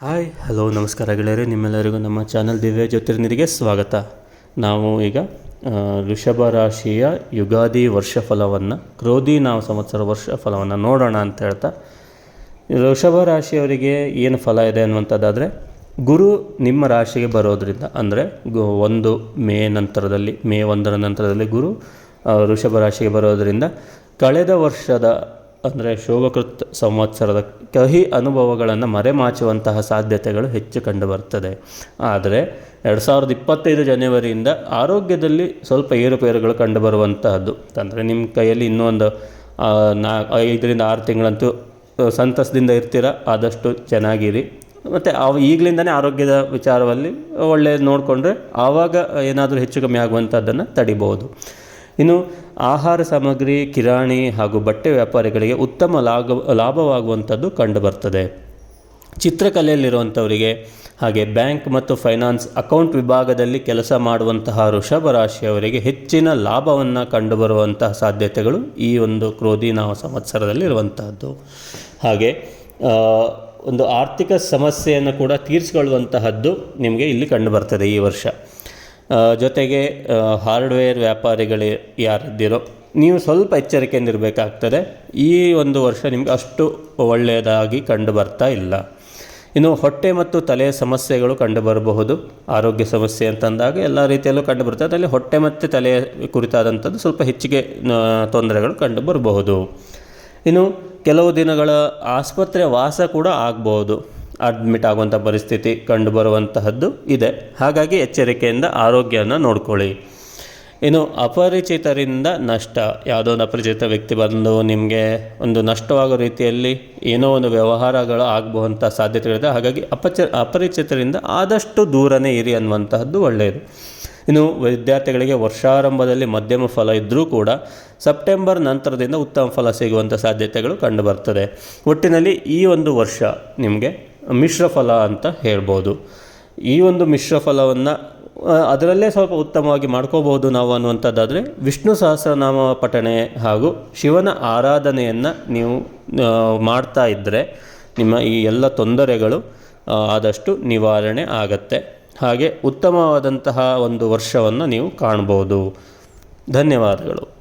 Hi, hello, ನಮಸ್ಕಾರ ಗೆಳೆಯರೆ. ನಿಮ್ಮೆಲ್ಲರಿಗೂ ನಮ್ಮ ಚಾನಲ್ ದಿವ್ಯ ಜ್ಯೋತಿರ್ನಿರಿಗೆ ಸ್ವಾಗತ. ನಾವು ಈಗ ಋಷಭ ರಾಶಿಯ ಯುಗಾದಿ ವರ್ಷ ಫಲವನ್ನು, ಕ್ರೋಧಿ ನಾವು ಸಂವತ್ಸರ ವರ್ಷ ಫಲವನ್ನು ನೋಡೋಣ ಅಂತ ಹೇಳ್ತಾ ಋಷಭ ರಾಶಿಯವರಿಗೆ ಏನು ಫಲ ಇದೆ ಅನ್ನುವಂಥದ್ದಾದರೆ, ಗುರು ನಿಮ್ಮ ರಾಶಿಗೆ ಬರೋದರಿಂದ, ಅಂದರೆ ಗು, ಒಂದು ಮೇ ನಂತರದಲ್ಲಿ, ಮೇ ಒಂದರ ನಂತರದಲ್ಲಿ ಗುರು ಋಷಭ ರಾಶಿಗೆ ಬರೋದರಿಂದ, ಕಳೆದ ವರ್ಷದ ಅಂದರೆ ಶೋಭಕೃತ್ ಸಂವತ್ಸರದ ಕಹಿ ಅನುಭವಗಳನ್ನು ಮರೆಮಾಚುವಂತಹ ಸಾಧ್ಯತೆಗಳು ಹೆಚ್ಚು ಕಂಡುಬರ್ತದೆ. ಆದರೆ ಎರಡು ಸಾವಿರದ ಇಪ್ಪತ್ತೈದು ಜನವರಿಯಿಂದ ಆರೋಗ್ಯದಲ್ಲಿ ಸ್ವಲ್ಪ ಏರುಪೇರುಗಳು ಕಂಡುಬರುವಂತಹದ್ದು. ಅಂದರೆ ನಿಮ್ಮ ಕೈಯಲ್ಲಿ ಇನ್ನೊಂದು ನಾ, ಐದರಿಂದ ಆರು ತಿಂಗಳಂತೂ ಸಂತಸದಿಂದ ಇರ್ತೀರ, ಆದಷ್ಟು ಚೆನ್ನಾಗಿರಿ. ಮತ್ತು ಅವ ಈಗಲಿಂದನೇ ಆರೋಗ್ಯದ ವಿಚಾರದಲ್ಲಿ ಒಳ್ಳೆಯದು ನೋಡಿಕೊಂಡ್ರೆ ಆವಾಗ ಏನಾದರೂ ಹೆಚ್ಚು ಕಮ್ಮಿ ಆಗುವಂಥದ್ದನ್ನು ತಡಿಬೋದು. ಇನ್ನು ಆಹಾರ ಸಾಮಗ್ರಿ, ಕಿರಾಣಿ ಹಾಗೂ ಬಟ್ಟೆ ವ್ಯಾಪಾರಿಗಳಿಗೆ ಉತ್ತಮ ಲಾಭ ಲಾಭವಾಗುವಂಥದ್ದು ಕಂಡುಬರ್ತದೆ. ಚಿತ್ರಕಲೆಯಲ್ಲಿರುವಂಥವರಿಗೆ ಹಾಗೆ ಬ್ಯಾಂಕ್ ಮತ್ತು ಫೈನಾನ್ಸ್ ಅಕೌಂಟ್ ವಿಭಾಗದಲ್ಲಿ ಕೆಲಸ ಮಾಡುವಂತಹ ಋಷಭ ರಾಶಿಯವರಿಗೆ ಹೆಚ್ಚಿನ ಲಾಭವನ್ನು ಕಂಡುಬರುವಂತಹ ಸಾಧ್ಯತೆಗಳು ಈ ಒಂದು ಕ್ರೋಧಿ ನಾವು ಸಂವತ್ಸರದಲ್ಲಿ ಇರುವಂತಹದ್ದು. ಹಾಗೆ ಒಂದು ಆರ್ಥಿಕ ಸಮಸ್ಯೆಯನ್ನು ಕೂಡ ತೀರಿಸಿಕೊಳ್ಳುವಂತಹದ್ದು ನಿಮಗೆ ಇಲ್ಲಿ ಕಂಡುಬರ್ತದೆ ಈ ವರ್ಷ. ಜೊತೆಗೆ ಹಾರ್ಡ್ವೇರ್ ವ್ಯಾಪಾರಿಗಳು ಯಾರಿದ್ದೀರೋ, ನೀವು ಸ್ವಲ್ಪ ಎಚ್ಚರಿಕೆಯಿಂದ ಇರಬೇಕಾಗ್ತದೆ ಈ ಒಂದು ವರ್ಷ ನಿಮಗೆ ಅಷ್ಟು ಒಳ್ಳೆಯದಾಗಿ ಕಂಡು ಬರ್ತಾ ಇಲ್ಲ. ಇನ್ನು ಹೊಟ್ಟೆ ಮತ್ತು ತಲೆಯ ಸಮಸ್ಯೆಗಳು ಕಂಡುಬರಬಹುದು. ಆರೋಗ್ಯ ಸಮಸ್ಯೆ ಅಂತಂದಾಗ ಎಲ್ಲ ರೀತಿಯಲ್ಲೂ ಕಂಡುಬರ್ತದೆ ಅದರಲ್ಲಿ ಹೊಟ್ಟೆ ಮತ್ತು ತಲೆಯ ಕುರಿತಾದಂಥದ್ದು ಸ್ವಲ್ಪ ಹೆಚ್ಚಿಗೆ ತೊಂದರೆಗಳು ತೊಂದರೆಗಳು ಕಂಡುಬರಬಹುದು. ಇನ್ನು ಕೆಲವು ದಿನಗಳ ಆಸ್ಪತ್ರೆ ವಾಸ ಕೂಡ ಆಗ್ಬೋದು ಅಡ್ಮಿಟ್ ಆಗುವಂಥ ಪರಿಸ್ಥಿತಿ ಕಂಡುಬರುವಂತಹದ್ದು ಇದೆ. ಹಾಗಾಗಿ ಎಚ್ಚರಿಕೆಯಿಂದ ಆರೋಗ್ಯವನ್ನು ನೋಡ್ಕೊಳ್ಳಿ. ಇನ್ನು ಅಪರಿಚಿತರಿಂದ ನಷ್ಟ. ಯಾವುದೋ ಒಂದು ಅಪರಿಚಿತ ವ್ಯಕ್ತಿ ಬಂದು ನಿಮಗೆ ಒಂದು ನಷ್ಟವಾಗೋ ರೀತಿಯಲ್ಲಿ ಏನೋ ಒಂದು ವ್ಯವಹಾರಗಳು ಆಗಬಹುವಂಥ ಸಾಧ್ಯತೆಗಳಿದೆ ಹಾಗಾಗಿ ಅಪಚ, ಅಪರಿಚಿತರಿಂದ ಆದಷ್ಟು ದೂರನೇ ಇರಿ ಅನ್ನುವಂತಹದ್ದು ಒಳ್ಳೆಯದು. ಇನ್ನು ವಿದ್ಯಾರ್ಥಿಗಳಿಗೆ ವರ್ಷಾರಂಭದಲ್ಲಿ ಮಧ್ಯಮ ಫಲ ಇದ್ದರೂ ಕೂಡ ಸೆಪ್ಟೆಂಬರ್ ನಂತರದಿಂದ ಉತ್ತಮ ಫಲ ಸಿಗುವಂಥ ಸಾಧ್ಯತೆಗಳು ಕಂಡುಬರ್ತದೆ. ಒಟ್ಟಿನಲ್ಲಿ ಈ ಒಂದು ವರ್ಷ ನಿಮಗೆ ಮಿಶ್ರ ಫಲ ಅಂತ ಹೇಳ್ಬೋದು. ಈ ಒಂದು ಮಿಶ್ರಫಲವನ್ನು ಅದರಲ್ಲೇ ಸ್ವಲ್ಪ ಉತ್ತಮವಾಗಿ ಮಾಡ್ಕೋಬಹುದು ನಾವು ಅನ್ನುವಂಥದ್ದಾದರೆ ವಿಷ್ಣು ಸಹಸ್ರನಾಮ ಪಠಣೆ ಹಾಗೂ ಶಿವನ ಆರಾಧನೆಯನ್ನು ನೀವು ಮಾಡ್ತಾ ಇದ್ದರೆ ನಿಮ್ಮ ಈ ಎಲ್ಲ ತೊಂದರೆಗಳು ಆದಷ್ಟು ನಿವಾರಣೆ ಆಗತ್ತೆ. ಹಾಗೆ ಉತ್ತಮವಾದಂತಹ ಒಂದು ವರ್ಷವನ್ನು ನೀವು ಕಾಣ್ಬೋದು. ಧನ್ಯವಾದಗಳು.